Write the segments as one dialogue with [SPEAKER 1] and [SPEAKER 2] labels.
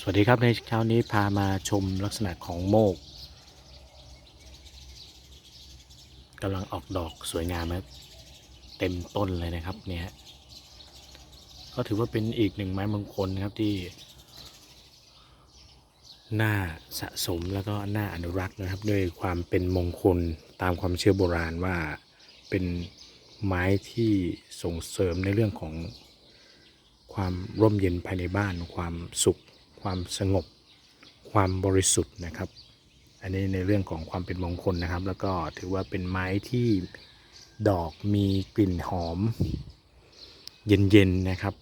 [SPEAKER 1] สวัสดีครับในเช้านี้พามาชมลักษณะของโมกกำลังออกดอกสวยงามครับเต็มต้นเลยนะครับเนี่ยก็ถือว่าเป็นอีกหนึ่งไม้มงคลนะครับที่น่าสะสมแล้วก็น่าอนุรักษ์นะครับด้วยความเป็นมงคลตามความเชื่อโบราณว่าเป็นไม้ที่ส่งเสริมในเรื่องของความร่มเย็นภายในบ้านความสุข ความสงบ ความบริสุทธิ์นะครับ อันนี้ในเรื่องของความเป็นมงคลนะครับ แล้วก็ถือว่าเป็นไม้ที่ดอกมีกลิ่นหอม เย็นๆนะครับ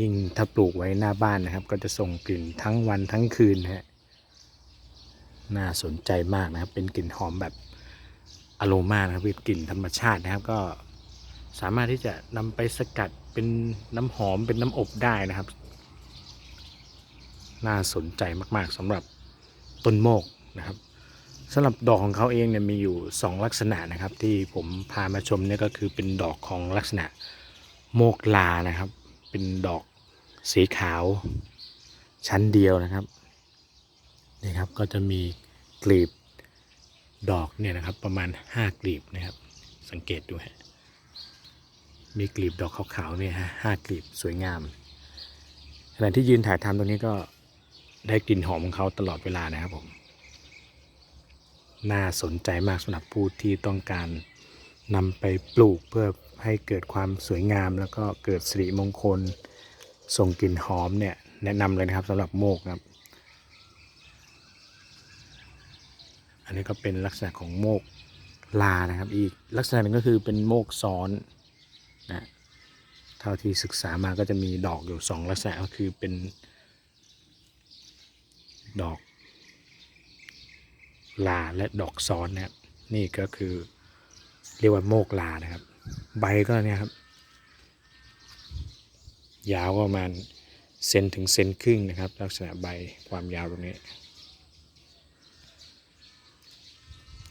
[SPEAKER 1] ยิ่งถ้าปลูกไว้หน้าบ้านนะครับ ก็จะส่งกลิ่นทั้งวันทั้งคืนฮะน่าสนใจมากนะครับ เป็นกลิ่นหอมแบบอโรมานะครับเป็นกลิ่นธรรมชาตินะครับก็สามารถที่จะนำไปสกัดเป็นน้ำหอมเป็นน้ำอบได้นะครับ น่าสนใจมาก ๆสำหรับต้นโมกนะครับสำหรับดอกของเขาเองเนี่ยมีอยู่ 2 ลักษณะนะครับ ที่ผมพามาชมเนี่ยก็คือเป็นดอกของลักษณะโมกลานะครับ เป็นดอกสีขาวชั้นเดียวนะครับนี่ครับก็จะมีกลีบดอกเนี่ยนะครับประมาณ 5 กลีบนะครับ สังเกตดูฮะมีกลีบดอกขาวๆเนี่ยฮะห้ากลีบสวยงามขณะที่ยืนถ่ายทำตรงนี้ก็ ได้กลิ่นหอมของเขาตลอดเวลานะครับผม น่าสนใจมากสำหรับผู้ที่ต้องการนำไปปลูกเพื่อให้เกิดความสวยงาม แล้วก็เกิดสิริมงคล ส่งกลิ่นหอมเนี่ยแนะนำเลยนะครับสำหรับโมกครับ อันนี้ก็เป็นลักษณะของโมกลานะครับ อีกลักษณะหนึ่งก็คือเป็นโมกซ้อนนะเท่าที่ศึกษามาก็จะมีดอกอยู่สองลักษณะก็คือเป็น ดอกลาและดอกซ้อนนะครับนี่ก็คือเรียกว่าโมกลานะครับ ใบก็เนี่ยครับ ยาวประมาณเซนถึงเซนครึ่งนะครับ ลักษณะใบความยาวตรงนี้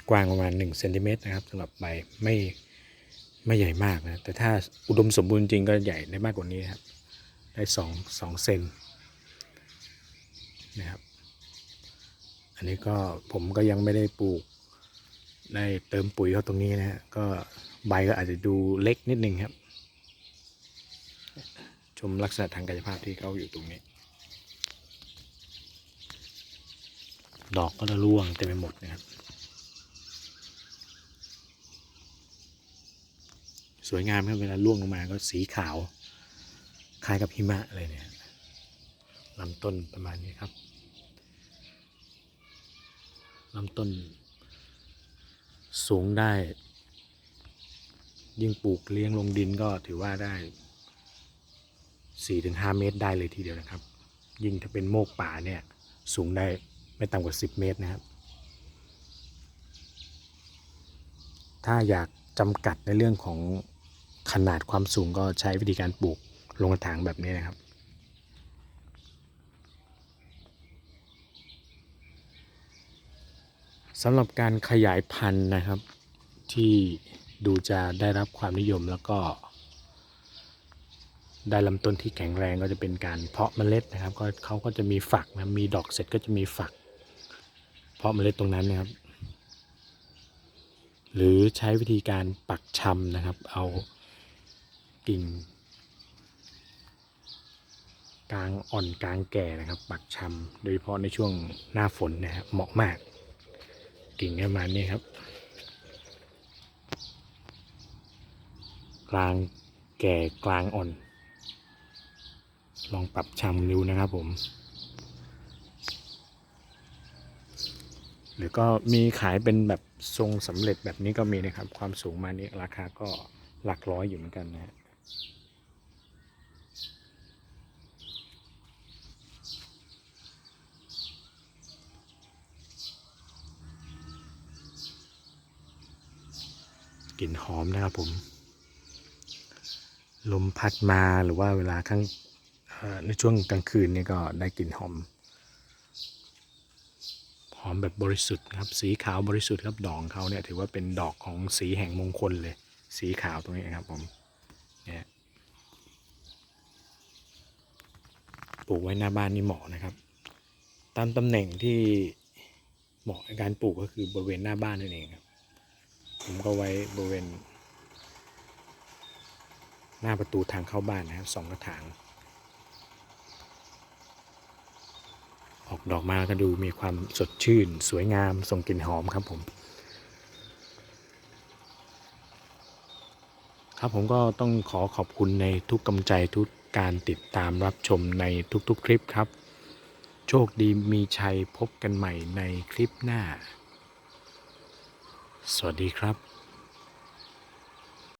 [SPEAKER 1] กว้างประมาณ1เซนติเมตรนะครับสำหรับใบไม่ไม่ใหญ่มากนะ แต่ถ้าอุดมสมบูรณ์จริงก็ใหญ่ได้มากกว่านี้ครับ ได้สองสองเซนนะครับ นนี้ก็ผมก็ยังไม่ได้ปลูกได้เติมปุ๋ยเขาตรงนี้นะฮะก็ใบก็อาจจะดูเล็กนิดนึงครับ ชมลักษณะทางกายภาพที่เขาอยู่ตรงนี้ ดอกก็จะร่วงเต็มไปหมดนะครับ สวยงามครับเวลาร่วงลงมาก็สีขาว คล้ายกับหิมะเลยเนี่ยลำต้นประมาณนี้ครับ ลำต้นสูงได้ ยิ่งปลูกเลี้ยงลงดินก็ถือว่าได้4-5เมตรได้เลยทีเดียวนะครับ ยิ่งถ้าเป็นโมกป่าเนี่ยสูงได้ไม่ต่ำกว่า10เมตรนะครับ ถ้าอยากจำกัดในเรื่องของขนาดความสูงก็ใช้วิธีการปลูกลงกระถางแบบนี้นะครับ สำหรับการขยายพันธุ์นะครับ ที่ดูจะได้รับความนิยมแล้วก็ ได้ลำต้นที่แข็งแรงก็จะเป็นการเพาะเมล็ดนะครับก็เขาก็จะมีฝักนะมีดอกเสร็จก็จะมีฝัก เพาะเมล็ดตรงนั้นนะครับ หรือใช้วิธีการปักชำนะครับ เอากิ่งกลางอ่อนกลางแก่นะครับ ปักชำโดยเฉพาะในช่วงหน้าฝนนะฮะเหมาะมาก กิ่งประมาณนี้ครับ กลางแก่กลางอ่อน ลองปรับชำดูนะครับผม หรือก็มีขายเป็นแบบทรงสำเร็จแบบนี้ก็มีนะครับ ความสูงมานี้ราคาก็หลักร้อยอยู่เหมือนกันนะฮะ กลิ่นหอมนะครับผม ลมพัดมาหรือว่าเวลาข้างในช่วงกลางคืนนี่ก็ได้กลิ่นหอม หอมแบบบริสุทธิ์ครับ สีขาวบริสุทธิ์ครับดอกเขาเนี่ยถือว่าเป็นดอกของสีแห่งมงคลเลย สีขาวตรงนี้นครับผมเนี่ยปลูกไว้หน้าบ้านนี่เหมาะนะครับ ตามตำแหน่งที่เหมาะในการปลูกก็คือบริเวณหน้าบ้านนั่นเองครับ ผมก็ไว้บริเวณหน้าประตูทางเข้าบ้านนะครับสองกระถาง ออกดอกมาก็ดูมีความสดชื่น สวยงามส่งกลิ่นหอมครับผม ครับผมก็ต้องขอขอบคุณในทุกกำใจทุกการติดตามรับชมในทุกๆคลิปครับ โชคดีมีชัยพบกันใหม่ในคลิปหน้า สวัสดีครับ